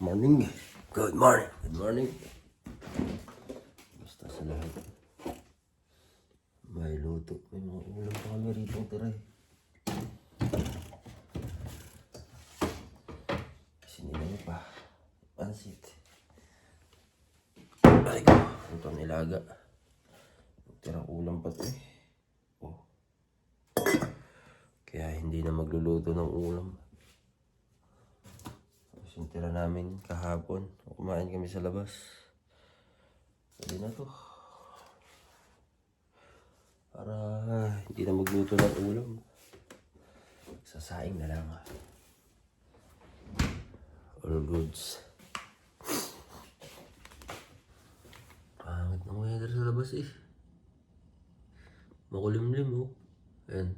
Morning. Good morning. Good morning. Basta sa lahat. May luto. May mga ulam pa kami rito tira eh. Sinilang pa. Pansit. Ay ko. Ito ang nilaga. Tirang ulam pa to eh. Oh. Kaya hindi na magluluto ng ulam. Tapos yung tira namin kahapon, kumain kami sa labas. Pwede na to. Para hindi na magluto ng ulam. Sasaing na lang. All goods. Pangit ng weather sa labas eh. Makulimlim oh. Ayan.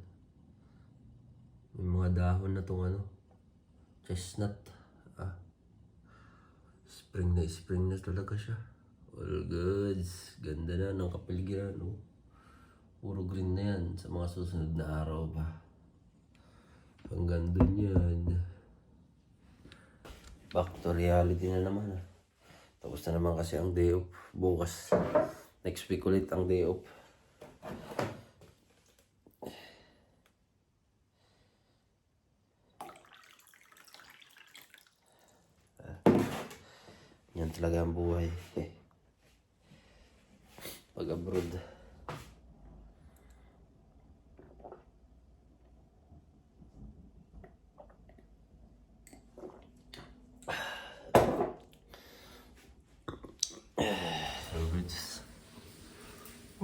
May mga dahon na tong ano. Chestnut. Spring na spring na talaga siya. All goods. Ganda na ng kapaligiran. Oh. Puro green na yan sa mga susunod na araw pa. Hanggang dun yan. Back to reality na naman ah. Tapos na naman kasi ang day off. Bukas. Next week ulit ang day off. Yan talaga ang buhay. Pag abroad.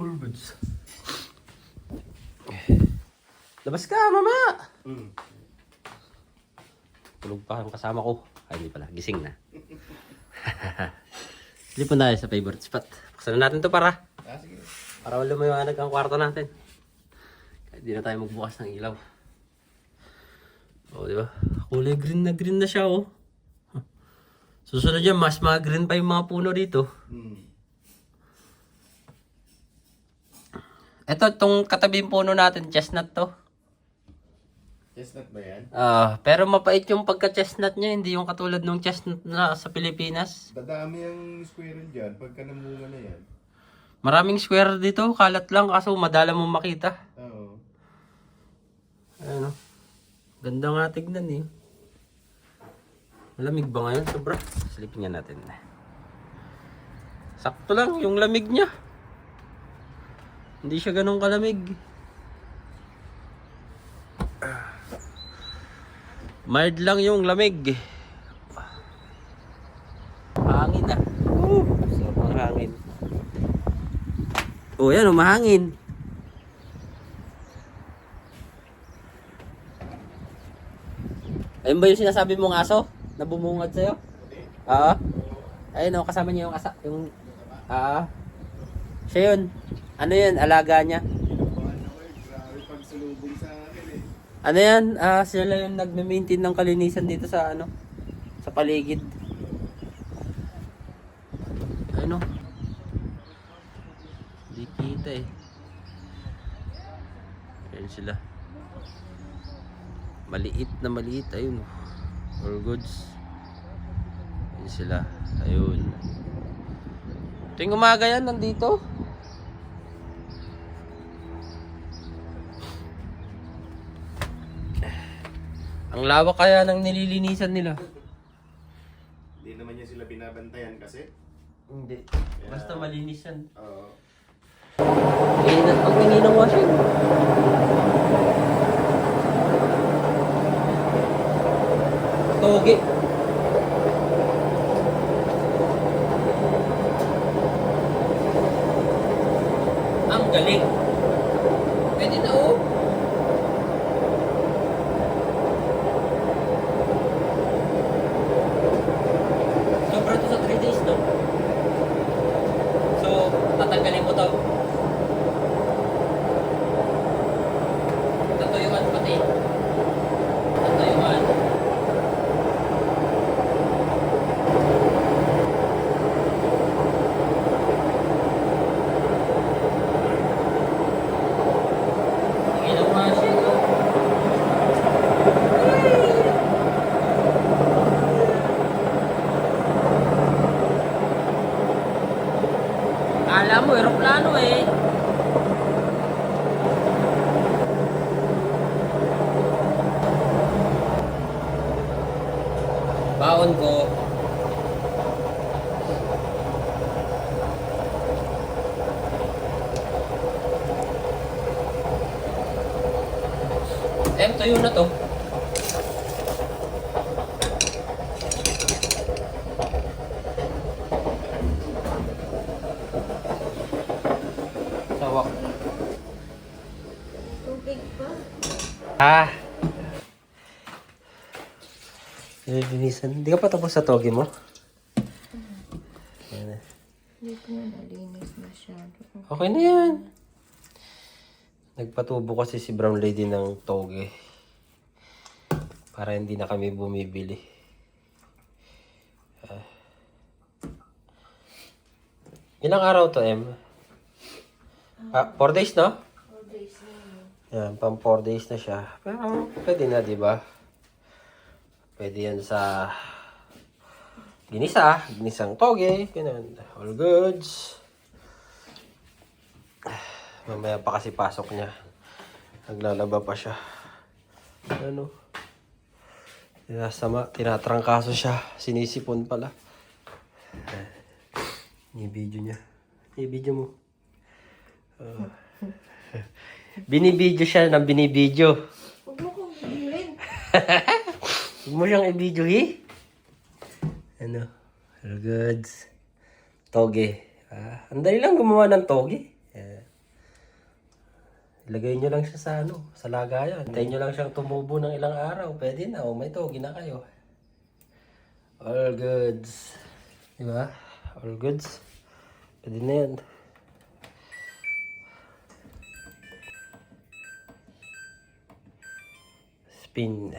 All goods. Labas ka, mama! Tulog pa ang kasama ko. Ay, hindi pala. Gising na. Hindi po tayo sa favorite spot. Buksan na natin to para. Para wala maiwanag ang kwarto natin. Kahit di na tayo magbukas ng ilaw. Oo, di ba? Kulay green na green na siya, oh. Susunod yan, mas mga green pa yung mga puno dito. Ito, itong katabi yung puno natin, chestnut to. Chestnut ba yan? Ah, pero mapait yung pagka-chestnut niya, hindi yung katulad ng chestnut na sa Pilipinas. Dadami ang squirrel dyan pagka namunga na yan. Maraming square dito, kalat lang kaso madala mong makita. Oo. Ano? Ganda nga tignan eh. Malamig ba ngayon? Sobra. Silipin nga natin. Sakto lang yung lamig niya. Hindi siya ganun kalamig. Mild lang yung lamig. Hangin na. Uh, sarap ang hangin. Oh, yan, umahangin. Ayun ba yung sinasabi mong aso? Na bumungad sa'yo? Oo. Ayun o, kasama niya yung asa, yung, ah, siya yun. Ano yun, alaga niya. Ano yan, ah, sila yung nagme-maintain ng kalinisan dito sa ano, sa paligid. Ano? Hindi kita eh. Ayun sila. Maliit na maliit, ayun. All goods. Ayun sila. Ayun. Tuwing umaga yan, nandito. Ang lawak kaya ng nililinisan nila. Hindi naman niya sila binabantayan kasi. Hindi. Basta malinis yan. Oo. Ingat pag hindi ng washing. Togi. Ang galing. Pwede na oh. Sobra to sa 3 days, no? So, tatanggalin mo to. Tatuyuan pati. Tatuyuan. Mo, aeroplano eh. Baon ko. Em, tuyo na to. Ah. Nilinisan. Hindi ka pa tapos sa togi mo? Yan na. Hindi ko na nalinis masyado. Okay na yan. Nagpatubo kasi si Brown Lady ng toge. Para hindi na kami bumibili. Ah. Ilang araw to, Em? Ah, 4 days, no? Four days na yun. Yan, pang 4 days na siya. Pero pwede na, di ba? Pwede yan sa ginisa, ginisang toge, ganun. All goods. Mamaya pa kasi pasok niya. Naglalaba pa siya. Ano? Tinasama, tinatrangkaso siya. Sinisipon pala. Yung video niya. Yung video mo. Ah. binibidyo siya ng binibidyo. Huwag mo kong. Huwag mo siyang i-video, eh. Ano? All goods. Toge. Ah, ang dali lang gumawa ng toge. Yeah. Ilagay nyo lang siya sa ano, sa lagayan. Hintayin nyo lang siyang tumubo ng ilang araw. Pwede na. O, may toge na kayo. All goods. Di ba? All goods. Pwede na yan. Spin.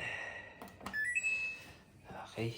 Okay.